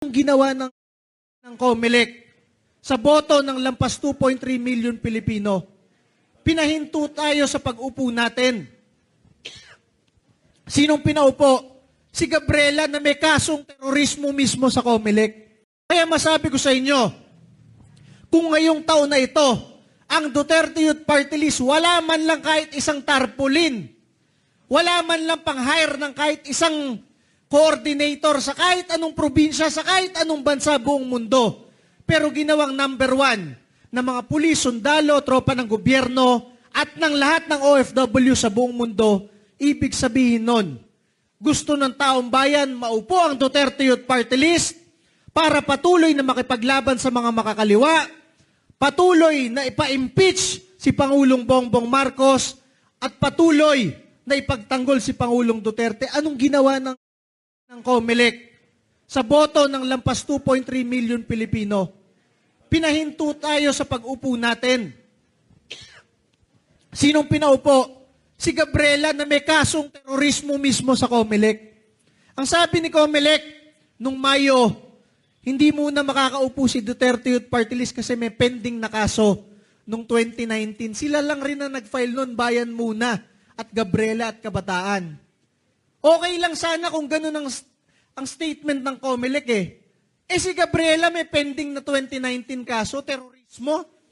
Ang ginawa ng, ng COMELEC sa boto ng lampas 2.3 million Pilipino, pinahinto tayo sa pag-upo natin. Sinong pinaupo? Si Gabriela na may kasong terorismo mismo sa COMELEC. Kaya masabi ko sa inyo, kung ngayong taon na ito, ang Duterte Youth Party List, wala man lang kahit isang tarpaulin, wala man lang pang-hire ng kahit isang coordinator sa kahit anong probinsya, sa kahit anong bansa buong mundo. Pero ginawang number one ng mga pulis, sundalo, tropa ng gobyerno, at ng lahat ng OFW sa buong mundo, ibig sabihin nun, gusto ng taong bayan maupo ang Duterte Youth Party List para patuloy na makipaglaban sa mga makakaliwa, patuloy na ipa-impeach si Pangulong Bongbong Marcos, at patuloy na ipagtanggol si Pangulong Duterte. Anong ginawa ng, ng COMELEC sa boto ng lampas 2.3 million Pilipino? Pinahinto tayo sa pag-upo natin. Sinong pinaupo? Si Gabriela na may kasong terorismo mismo sa Comelec. Ang sabi ni Comelec, nung Mayo, hindi muna makakaupo si Duterte Youth Party List kasi may pending na kaso nung 2019. Sila lang rin ang nag-file nun, bayan muna, at Gabriela at Kabataan. Okay lang sana kung ganun ang, ang statement ng Comelec eh. Eh si Gabriela may pending na 2019 kaso, terorismo.